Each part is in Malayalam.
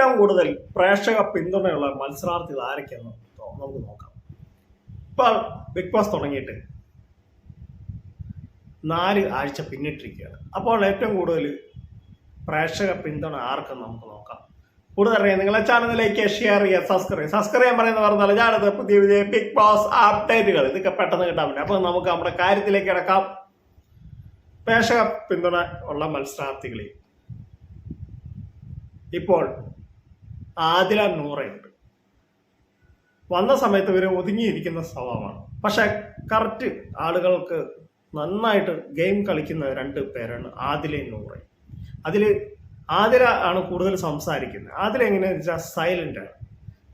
ഏറ്റവും കൂടുതൽ പ്രേക്ഷക പിന്തുണയുള്ള മത്സരാർത്ഥികൾ ആരൊക്കെയെന്ന് നമുക്ക് നോക്കാം. ഇപ്പൊ ബിഗ് ബോസ് തുടങ്ങിയിട്ട് നാല് ആഴ്ച പിന്നിട്ടിരിക്കുകയാണ്. അപ്പോൾ ഏറ്റവും കൂടുതൽ പ്രേക്ഷക പിന്തുണ ആർക്കെന്ന് നമുക്ക് നോക്കാം. കൂടുതൽ അറിയാം നിങ്ങളെ ചാനലിലേക്ക് ഷെയർ ചെയ്യുക സബ്സ്ക്രൈബ് സബ്സ്ക്രൈബ് ചെയ്യാൻ പറയുന്നത് പറഞ്ഞാൽ ഞാനത് പുതിയ പുതിയ ബിഗ് ബോസ് അപ്ഡേറ്റുകൾ ഇതൊക്കെ പെട്ടെന്ന് കിട്ടാൻ പറ്റും. അപ്പോൾ നമുക്ക് നമ്മുടെ കാര്യത്തിലേക്ക് കിടക്കാം. പ്രേക്ഷക പിന്തുണ ഉള്ള മത്സരാർത്ഥികളെ. ഇപ്പോൾ ആദില നൂറയുണ്ട്. വന്ന സമയത്ത് ഇവർ ഒതുങ്ങിയിരിക്കുന്ന സ്വഭാവമാണ്. പക്ഷെ കറക്റ്റ് ആളുകൾക്ക് നന്നായിട്ട് ഗെയിം കളിക്കുന്ന രണ്ട് പേരാണ് ആദിലയും നൂറയും അതിൽ ആതിര ആണ് കൂടുതൽ സംസാരിക്കുന്നത്. ആതിര എങ്ങനെയാണെന്ന് വെച്ചാൽ സൈലന്റ് ആണ്.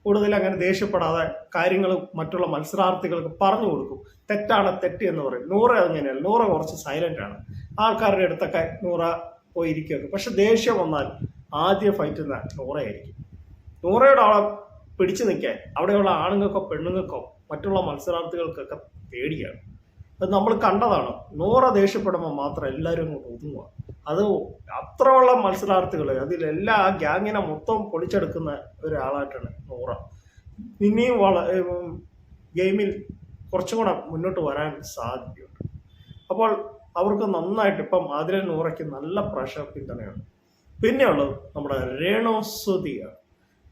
കൂടുതൽ അങ്ങനെ ദേഷ്യപ്പെടാതെ കാര്യങ്ങൾ മറ്റുള്ള മത്സരാർത്ഥികൾക്ക് പറഞ്ഞു കൊടുക്കും. തെറ്റാണ് തെറ്റ് എന്ന് പറയും. നൂറ അങ്ങനെയല്ല. നൂറ കുറച്ച് സൈലന്റ് ആണ്. ആൾക്കാരുടെ അടുത്തൊക്കെ നൂറ പോയിരിക്കുകയൊക്കെ. പക്ഷെ ദേഷ്യം വന്നാൽ ആദ്യം ഫൈറ്റ് നൂറയായിരിക്കും. നൂറയുടെ ആളെ പിടിച്ചു നിൽക്കാൻ അവിടെയുള്ള ആണുങ്ങൾക്കോ പെണ്ണുങ്ങൾക്കോ മറ്റുള്ള മത്സരാർത്ഥികൾക്കൊക്കെ പേടിയാണ്. അത് നമ്മൾ കണ്ടതാണ്. നൂറ ദേഷ്യപ്പെടുമ്പോൾ മാത്രം എല്ലാവരും അങ്ങോട്ട് ഒതുങ്ങുക. അത് അത്രയുള്ള മത്സരാർത്ഥികൾ അതിലെല്ലാ ആ ഗ്യാങ്ങിനെ മൊത്തം പൊളിച്ചെടുക്കുന്ന ഒരാളായിട്ടാണ് നൂറ. ഇനിയും വള ഗെയിമിൽ കുറച്ചും കൂടെ മുന്നോട്ട് വരാൻ സാധ്യതയുണ്ട്. അപ്പോൾ അവർക്ക് നന്നായിട്ട് ഇപ്പം ആതിര നൂറയ്ക്ക് നല്ല പ്രഷർ പിന്തുണയാണ് പിന്നെയുള്ളത് നമ്മുടെ രേണോസുതിയാണ്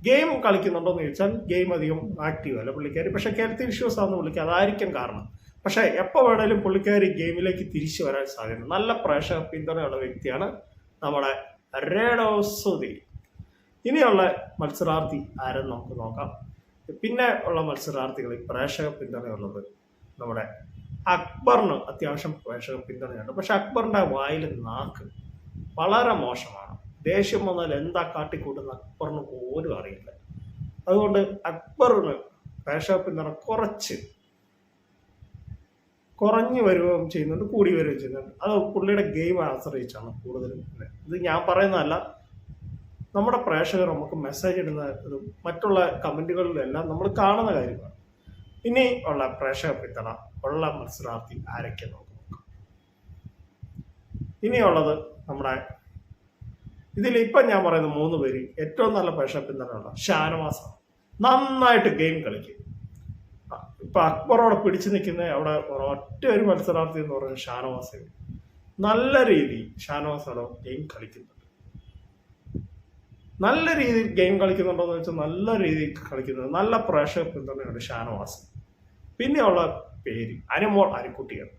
ഗെയിം കളിക്കുന്നുണ്ടോ എന്ന് ചോദിച്ചാൽ ഗെയിം അധികം ആക്റ്റീവ് അല്ല പുള്ളിക്കാരി. പക്ഷെ ഹെൽത്ത് ഇഷ്യൂസ് ആണെന്ന് വിളിക്കുക അതായിരിക്കും കാരണം. പക്ഷേ എപ്പോൾ വേണേലും പുള്ളിക്കാരി ഗെയിമിലേക്ക് തിരിച്ചു വരാൻ സാധ്യത നല്ല പ്രേക്ഷക പിന്തുണയുള്ള വ്യക്തിയാണ് നമ്മുടെ റേഡോ സുധി. ഇനിയുള്ള മത്സരാർത്ഥി ആരെന്ന് നമുക്ക് നോക്കാം. പിന്നെ ഉള്ള മത്സരാർത്ഥികൾ പ്രേക്ഷക പിന്തുണയുള്ളത് നമ്മുടെ അക്ബറിന് അത്യാവശ്യം പ്രേക്ഷക പിന്തുണയുണ്ട്. പക്ഷെ അക്ബറിന്റെ വായിൽ നാക്ക് വളരെ മോശമാണ്. ദേഷ്യം വന്നാൽ എന്താ കാട്ടിക്കൂട്ടുന്ന അക്ബറിന് പോലും അറിയില്ല. അതുകൊണ്ട് അക്ബറിന് പേഷപ്പിൽ നിറ കുറച്ച് കുറഞ്ഞു വരികയും ചെയ്യുന്നുണ്ട് കൂടി വരികയും ചെയ്യുന്നുണ്ട്. അത് പുള്ളിയുടെ ഗെയിം ആശ്രയിച്ചാണ് കൂടുതലും. ഇത്. ഞാൻ പറയുന്നതല്ല നമ്മുടെ പ്രേക്ഷകർ നമുക്ക് മെസ്സേജ് ഇടുന്ന മറ്റുള്ള കമന്റുകളിലെല്ലാം നമ്മൾ കാണുന്ന കാര്യമാണ്. ഇനി ഉള്ള പ്രേക്ഷക പിന്തുണ ഉള്ള മത്സരാർത്ഥി ആരൊക്കെ നമുക്ക് നോക്കാം. ഇനിയുള്ളത് നമ്മുടെ ഇതിൽ ഇപ്പം ഞാൻ പറയുന്ന മൂന്ന് പേര് ഏറ്റവും നല്ല പേഷ പിന്തുണയുള്ള ഷാനവാസ. നന്നായിട്ട് ഗെയിം കളിക്കും. ഇപ്പൊ അക്ബറോടെ പിടിച്ചു നിൽക്കുന്ന അവിടെ ഒറ്റ ഒരു മത്സരാർത്ഥി എന്ന് പറയുന്നത് ഷാനവാസ്. നല്ല രീതി ഷാനവാസ് അവിടെ ഗെയിം കളിക്കുന്നുണ്ട്. നല്ല രീതിയിൽ ഗെയിം കളിക്കുന്നുണ്ടോ എന്ന് വെച്ചാൽ നല്ല രീതിയിൽ കളിക്കുന്നത് നല്ല പ്രേക്ഷക പിന്തുണയുണ്ട് ഷാനവാസ്. പിന്നെയുള്ള പേര് അനുമോൾ അരിക്കുട്ടിയാണ്.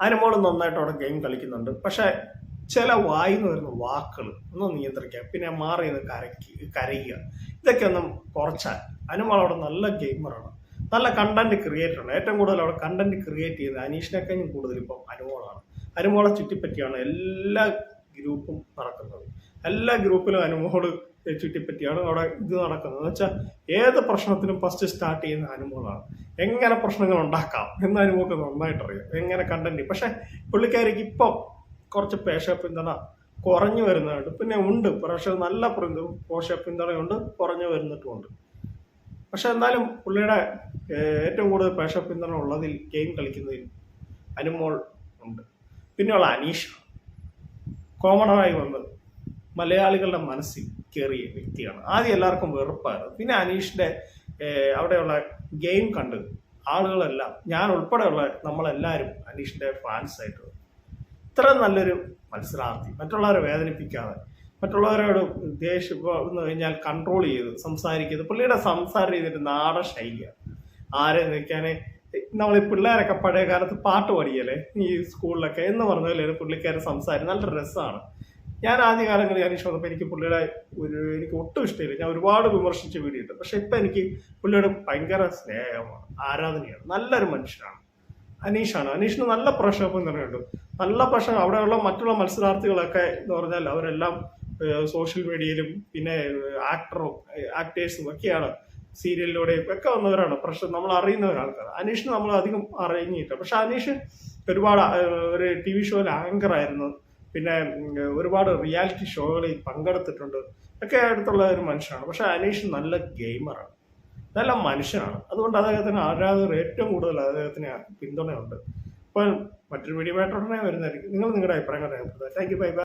അനുമോൾ നന്നായിട്ട് അവിടെ ഗെയിം കളിക്കുന്നുണ്ട്. പക്ഷെ ചില വായിന്ന് വരുന്ന വാക്കുകൾ ഒന്ന് നിയന്ത്രിക്കുക. പിന്നെ മാറി നിന്ന് കരക്കി കരയുക. ഇതൊക്കെ ഒന്ന് കുറച്ചാൽ അനുമൾ അവിടെ നല്ല ഗെയിമറാണ്. നല്ല കണ്ടന്റ് ക്രിയേറ്റർ ആണ്. ഏറ്റവും കൂടുതൽ അവിടെ കണ്ടന്റ് ക്രിയേറ്റ് ചെയ്യുന്നത് അനീഷിനെക്കഴിഞ്ഞും കൂടുതൽ ഇപ്പം അനുമോളാണ്. അനുമോളെ ചുറ്റിപ്പറ്റിയാണ് എല്ലാ ഗ്രൂപ്പും നടക്കുന്നത്. എല്ലാ ഗ്രൂപ്പിലും അനുമോൾ ചുറ്റിപ്പറ്റിയാണ് അവിടെ ഇത് നടക്കുന്നത്. എന്ന് വെച്ചാൽ ഏത് പ്രശ്നത്തിനും ഫസ്റ്റ് സ്റ്റാർട്ട് ചെയ്യുന്ന അനുമോളാണ്. എങ്ങനെ പ്രശ്നങ്ങൾ ഉണ്ടാക്കാം എന്ന് അനുമോക്ക് നന്നായിട്ട് അറിയാം എങ്ങനെ കണ്ടന്റ് പക്ഷെ പുള്ളിക്കാരിക്ക് ഇപ്പം കുറച്ച് പേശ പിന്തുണ കുറഞ്ഞു വരുന്നതായിട്ട് പിന്നെ ഉണ്ട്. പക്ഷെ നല്ല പോഷ പിന്തുണയുണ്ട് കുറഞ്ഞു വരുന്നിട്ടുമുണ്ട്. പക്ഷെ എന്നാലും പുള്ളിയുടെ ഏറ്റവും കൂടുതൽ പേശ പിന്തുണ ഉള്ളതിൽ ഗെയിം കളിക്കുന്നതിൽ അനുമോൾ ഉണ്ട്. പിന്നെയുള്ള അനീഷ. കോമണറായി വന്നത് മലയാളികളുടെ മനസ്സിൽ കയറിയ വ്യക്തിയാണ്. ആദ്യം എല്ലാവർക്കും വെറുപ്പായിരുന്നു. പിന്നെ അനീഷിന്റെ ഏഹ്, അവിടെയുള്ള ഗെയിം കണ്ട് ആളുകളെല്ലാം ഞാൻ ഉൾപ്പെടെയുള്ള നമ്മളെല്ലാവരും അനീഷിന്റെ ഫാൻസ് ഇത്ര നല്ലൊരു മത്സരാർത്ഥി മറ്റുള്ളവരെ വേദനിപ്പിക്കാതെ മറ്റുള്ളവരോട് ദേഷ്യം എന്ന് കഴിഞ്ഞാൽ കൺട്രോൾ ചെയ്ത് സംസാരിക്കുന്നത് പുള്ളിയുടെ സംസാര രീതിയുടെ നാടൻ ശൈലിയാണ് ആരെ നിൽക്കാനേ നമ്മൾ ഈ പിള്ളേരൊക്കെ പഴയ കാലത്ത് പാട്ട് പാടിയല്ലേ? ഈ സ്കൂളിലൊക്കെ എന്ന് പറഞ്ഞാൽ പുള്ളിക്കാരൻ സംസാരം നല്ല രസമാണ് ഞാൻ ആദ്യ കാലങ്ങളിൽ ഞാൻ ഇഷ്ടപ്പെട്ടപ്പോൾ എനിക്ക് പുള്ളിയുടെ ഒരു എനിക്ക് ഒട്ടും ഇഷ്ടമില്ല. ഞാൻ ഒരുപാട് വിമർശിച്ച് വീടിയിട്ട് പക്ഷെ ഇപ്പം എനിക്ക് പുള്ളിയുടെ ഭയങ്കര സ്നേഹമാണ് ആരാധനയാണ്. നല്ലൊരു മനുഷ്യനാണ്. അനീഷാണ്. അനീഷിന് നല്ല പ്രക്ഷോഭം തന്നെയുണ്ട് നല്ല പ്രശ്നം അവിടെയുള്ള മറ്റുള്ള മത്സരാർത്ഥികളൊക്കെ എന്ന് പറഞ്ഞാൽ അവരെല്ലാം സോഷ്യൽ മീഡിയയിലും പിന്നെ ആക്ടറും ആക്ടേഴ്സും ഒക്കെയാണ് സീരിയലിലൂടെയും ഒക്കെ വന്നവരാണ്. പക്ഷെ നമ്മൾ അറിയുന്ന ഒരാൾക്കാർ അനീഷ് നമ്മൾ അധികം അറിഞ്ഞിട്ട് പക്ഷെ അനീഷ് ഒരുപാട് ഒരു ടി വി ഷോയിൽ ആങ്കർ ആയിരുന്നു. പിന്നെ ഒരുപാട് റിയാലിറ്റി ഷോകളിൽ പങ്കെടുത്തിട്ടുണ്ട്. ഒക്കെ അടുത്തുള്ള ഒരു മനുഷ്യനാണ്. പക്ഷെ അനീഷ് നല്ല ഗെയിമറാണ് നല്ല മനുഷ്യനാണ്. അതുകൊണ്ട് അദ്ദേഹത്തിന് ആരാധകർ ഏറ്റവും കൂടുതൽ അദ്ദേഹത്തിന് പിന്തുണയുണ്ട്. അപ്പോൾ മറ്റൊരു വീഡിയോ ആയിട്ട് ഉടനെ വരുന്നതായിരിക്കും. നിങ്ങൾ നിങ്ങളുടെ അഭിപ്രായങ്ങൾ രേഖപ്പെടുത്തുക. Thank you bye bye